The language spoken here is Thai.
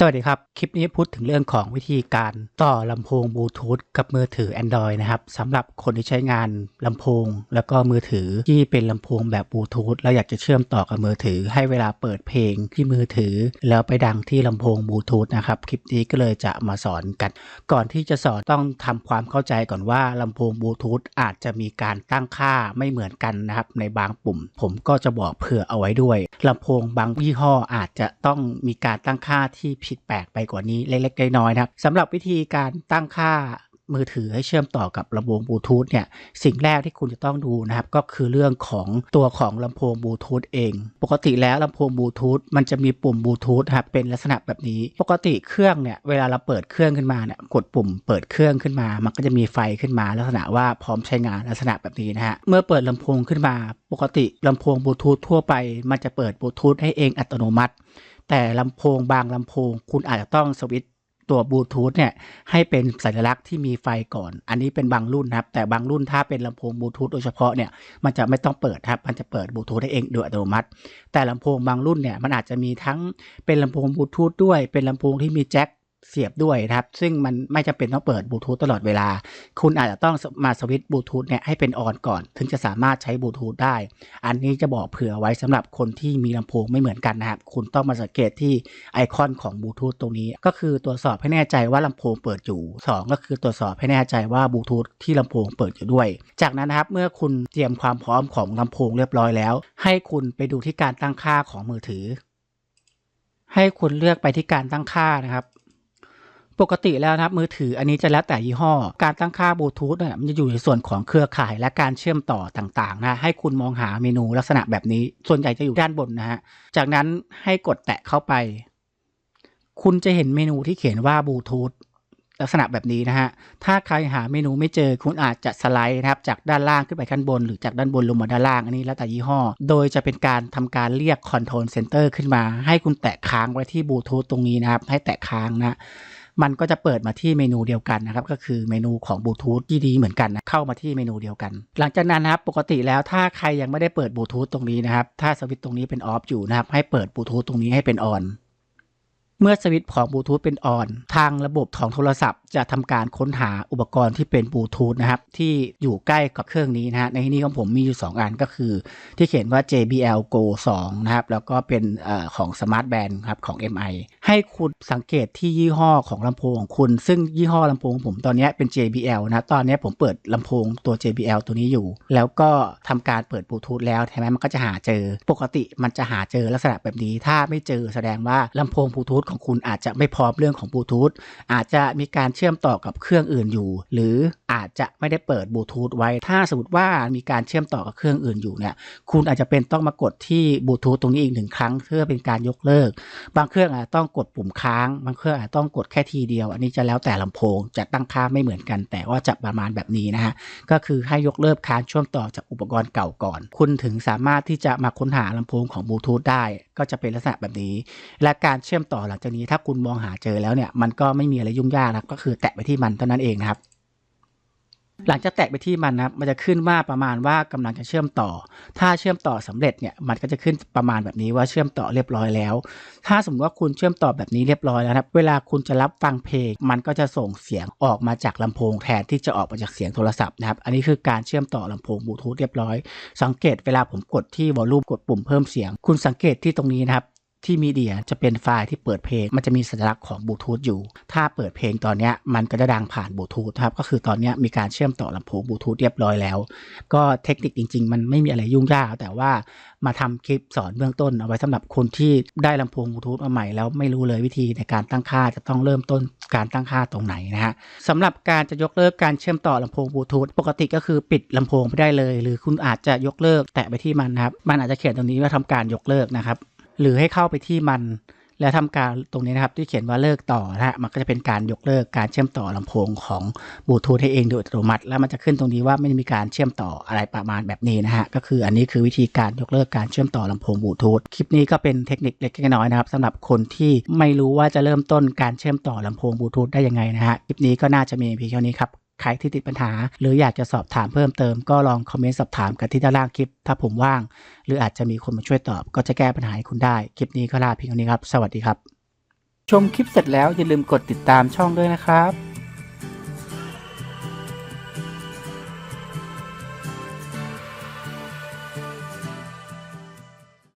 สวัสดีครับ คลิปนี้พูดถึงเรื่องของวิธีการต่อลำโพงบลูทูธกับมือถือ Android นะครับสำหรับคนที่ใช้งานลำโพง แล้วก็มือถือที่เป็นลำโพงแบบบลูทูธแล้วอยากจะเชื่อมต่อกับมือถือ ให้เวลาเปิดเพลงที่มือถือ แล้วไปดังที่ลำโพงบลูทูธนะครับคลิปนี้ก็เลยจะมาสอนกัน ก่อนที่จะสอนต้องทำความเข้าใจก่อนว่าลำโพงบลูทูธอาจจะมีการตั้งค่าไม่เหมือนกันนะครับในบางปุ่ม ผมก็จะบอกเผื่อเอาไว้ด้วยลำโพงบางยี่ห้ออาจจะต้องมีการตั้งค่าที่ผิดแปลกไปกว่านี้เล็กๆน้อยๆนะครับสำหรับวิธีการตั้งค่ามือถือให้เชื่อมต่อกับลำโพงบลูทูธเนี่ยสิ่งแรกที่คุณจะต้องดูนะครับ ก็คือเรื่องของตัวของลำโพงบลูทูธเอง ปกติแล้วลำโพงบลูทูธมันจะมีปุ่มบลูทูธครับเป็นลักษณะแบบนี้ ปกติเครื่องเนี่ยเวลาเราเปิดเครื่องขึ้นมาเนี่ยกดปุ่มเปิดเครื่องขึ้นมา มันก็จะมีไฟขึ้นมา ลักษณะว่าพร้อมใช้งานลักษณะแบบนี้นะฮะเมื่อเปิดลำโพงขึ้นมา ปกติลำโพงบลูทูธทั่วไป มันจะเปิดบลูทูธให้เองอัตโนมัติ แต่ลำโพงบางลำโพง คุณอาจจะต้องสวิตตัวบลูทูธเนี่ยให้เป็นสัญลักษณ์ที่มีไฟก่อน อันนี้เป็นบางรุ่นนะครับ แต่บางรุ่นถ้าเป็นลำโพงบลูทูธโดยเฉพาะเนี่ยมันจะไม่ต้องเปิดครับ มันจะเปิดบลูทูธได้เองโดยอัตโนมัติ แต่ลำโพงบางรุ่นเนี่ยมันอาจจะมีทั้งเป็นลำโพงบลูทูธด้วย เป็นลำโพงที่มีแจ็ค เสียบด้วยนะครับ ซึ่งมันไม่จำเป็นต้องเปิดบลูทูธตลอดเวลา คุณอาจจะต้องมาสวิตช์บลูทูธเนี่ยให้เป็นออนก่อน ถึงจะสามารถใช้บลูทูธได้ อันนี้จะบอกเผื่อไว้สำหรับคนที่มีลำโพงไม่เหมือนกันนะครับ คุณต้องมาสังเกตที่ไอคอนของบลูทูธตรงนี้ ก็คือตรวจสอบให้แน่ใจว่าลำโพงเปิดอยู่ 2 ก็คือตรวจสอบให้แน่ใจว่าบลูทูธที่ลำโพงเปิดอยู่ด้วย จากนั้นนะครับ เมื่อคุณเตรียมความพร้อมของลำโพงเรียบร้อยแล้ว ให้คุณไปดูที่การตั้งค่าของมือถือ ให้คุณเลือกไปที่การตั้งค่านะครับ ปกติแล้วนะครับมือถืออันนี้จะแล้วแต่ยี่ห้อ การตั้งค่าบลูทูธเนี่ยมันจะอยู่ในส่วนของเครือข่ายและการเชื่อมต่อต่างๆนะให้คุณมองหาเมนูลักษณะแบบนี้ ส่วนใหญ่จะอยู่ด้านบนนะฮะจากนั้นให้กดแตะเข้าไป คุณจะเห็นเมนูที่เขียนว่าบลูทูธลักษณะแบบนี้นะฮะ ถ้าใครหาเมนูไม่เจอคุณอาจจะสไลด์นะครับจากด้านล่างขึ้นไปขั้นบน หรือจากด้านบนลงมาด้านล่างอันนี้แล้วแต่ยี่ห้อ โดยจะเป็นการทำการเรียก Control Center ขึ้นมา ให้คุณแตะค้างไว้ที่บลูทูธตรงนี้นะครับ ให้แตะค้างนะ มันก็จะเปิดมาที่เมนูเดียวกันนะครับก็คือเมนูของบลูทูธที่ดีเหมือนกันนะเข้ามาที่เมนูเดียวกัน หลังจากนั้นนะครับปกติแล้วถ้าใครยังไม่ได้เปิดบลูทูธตรงนี้นะครับถ้าสวิตช์ตรงนี้เป็นออฟอยู่นะครับให้เปิดบลูทูธตรงนี้ให้เป็นออน เมื่อสวิตช์ของบลูทูธเป็นออน ทางระบบของโทรศัพท์ จะทำการค้นหาอุปกรณ์ที่เป็นบลูทูธนะครับ ที่อยู่ใกล้กับเครื่องนี้นะฮะในที่นี้ของผมมีอยู่ 2 อันก็คือ ที่เขียนว่า JBL Go 2 นะครับ แล้วก็เป็นอของ Smart Band ครับของ MI ให้คุณสังเกตที่ยี่ห้อของลำโพงของคุณ ซึ่งยี่ห้อลำโพงผมตอนนี้เป็น JBL นะ ตอนนี้ผมเปิดลำโพงตัว JBL ตัวนี้อยู่ แล้วก็ทำการเปิดบลูทูธแล้วใช่ไหมมันก็จะหาเจอ ปกติมันจะหาเจอลักษณะแบบนี้ ถ้าไม่เจอแสดงว่าลำโพงบลูทูธของคุณอาจจะไม่พร้อมเรื่องของบลูทูธอาจจะมีการเชื่อมต่อกับเครื่องอื่นอยู่ หรืออาจจะไม่ได้เปิดบลูทูธไว้ ถ้าสมมติว่ามีการเชื่อมต่อกับเครื่องอื่นอยู่เนี่ย คุณอาจจะเป็นต้องมากดที่บลูทูธตรงนี้อีกหนึ่งครั้งเพื่อเป็นการยกเลิก บางเครื่องอาจจะต้องกดปุ่มค้าง บางเครื่องอาจจะต้องกดแค่ทีเดียว อันนี้จะแล้วแต่ลำโพงจะตั้งค่าไม่เหมือนกัน แต่ว่าจะประมาณแบบนี้นะฮะ ก็คือให้ยกเลิกการเชื่อมต่อจากอุปกรณ์เก่าก่อน คุณถึงสามารถที่จะมาค้นหาลำโพงของบลูทูธได้ ก็จะเป็นลักษณะแบบนี้ และการเชื่อมต่อหลังจากนี้ถ้าคุณมองหาเจอแล้วเนี่ยมันก็ไม่มีอะไรยุ่งยากนะก็คือแตะไปที่มันเท่านั้นเองนะครับ หลังจากแตะไปที่มันนะครับมันจะขึ้นว่าประมาณว่ากำลังจะเชื่อมต่อ ถ้าเชื่อมต่อสำเร็จเนี่ยมันก็จะขึ้นประมาณแบบนี้ว่าเชื่อมต่อเรียบร้อยแล้ว ถ้าสมมติว่าคุณเชื่อมต่อแบบนี้เรียบร้อยแล้วนะครับเวลาคุณจะรับฟังเพลง มันก็จะส่งเสียงออกมาจากลำโพงแทนที่จะออกมาจากเสียงโทรศัพท์นะครับอันนี้คือการเชื่อมต่อลำโพงบลูทูธเรียบร้อย สังเกตเวลาผมกดที่วอลลุ่มกดปุ่มเพิ่มเสียง คุณสังเกตที่ตรงนี้นะครับ ที่มีเดียจะเป็นไฟล์ที่เปิดเพลง มันจะมีสัญลักษณ์ของบลูทูธอยู่ ถ้าเปิดเพลงตอนนี้มันก็จะดังผ่านบลูทูธครับ ก็คือตอนนี้มีการเชื่อมต่อลำโพงบลูทูธเรียบร้อยแล้ว ก็เทคนิคจริง ๆ มันไม่มีอะไรยุ่งยาก แต่ว่ามาทำคลิปสอนเบื้องต้น เอาไว้สำหรับคนที่ได้ลำโพงบลูทูธมาใหม่แล้วไม่รู้เลยวิธีในการตั้งค่าจะต้องเริ่มต้นการตั้งค่าตรงไหนนะฮะสำหรับการจะยกเลิกการเชื่อมต่อลำโพงบลูทูธปกติก็คือปิดลำโพงไปได้เลย หรือคุณอาจจะยกเลิกแตะไปที่มันนะครับมันอาจจะเขียนตรงนี้ว่าทำการยกเลิกนะครับ หรือให้เข้าไปที่มัน แล้วทำการตรงนี้นะครับ ที่เขียนว่าเลิกต่อนะฮะมันก็จะเป็นการยกเลิกการเชื่อมต่อลำโพงของบลูทูธให้เองโดยอัตโนมัติ แล้วมันจะขึ้นตรงนี้ว่าไม่มีการเชื่อมต่ออะไรประมาณแบบนี้นะฮะก็คืออันนี้คือวิธีการยกเลิกการเชื่อมต่อลำโพงบลูทูธคลิปนี้ก็เป็นเทคนิคเล็กๆน้อยๆนะครับสำหรับคนที่ไม่รู้ว่าจะเริ่มต้นการเชื่อมต่อลำโพงบลูทูธได้ยังไงนะฮะคลิปนี้ก็น่าจะมีเพียงเท่านี้ครับ ใครที่ติดปัญหา หรืออยากจะสอบถามเพิ่มเติมก็ลองคอมเมนต์สอบถามกันที่ด้านล่างคลิป ถ้าผมว่าง หรืออาจจะมีคนมาช่วยตอบ ก็จะแก้ปัญหาให้คุณได้ คลิปนี้ก็ลาเพียงเท่านี้ครับ สวัสดีครับ ชมคลิปเสร็จแล้วอย่าลืมกดติดตามช่องด้วยนะครับ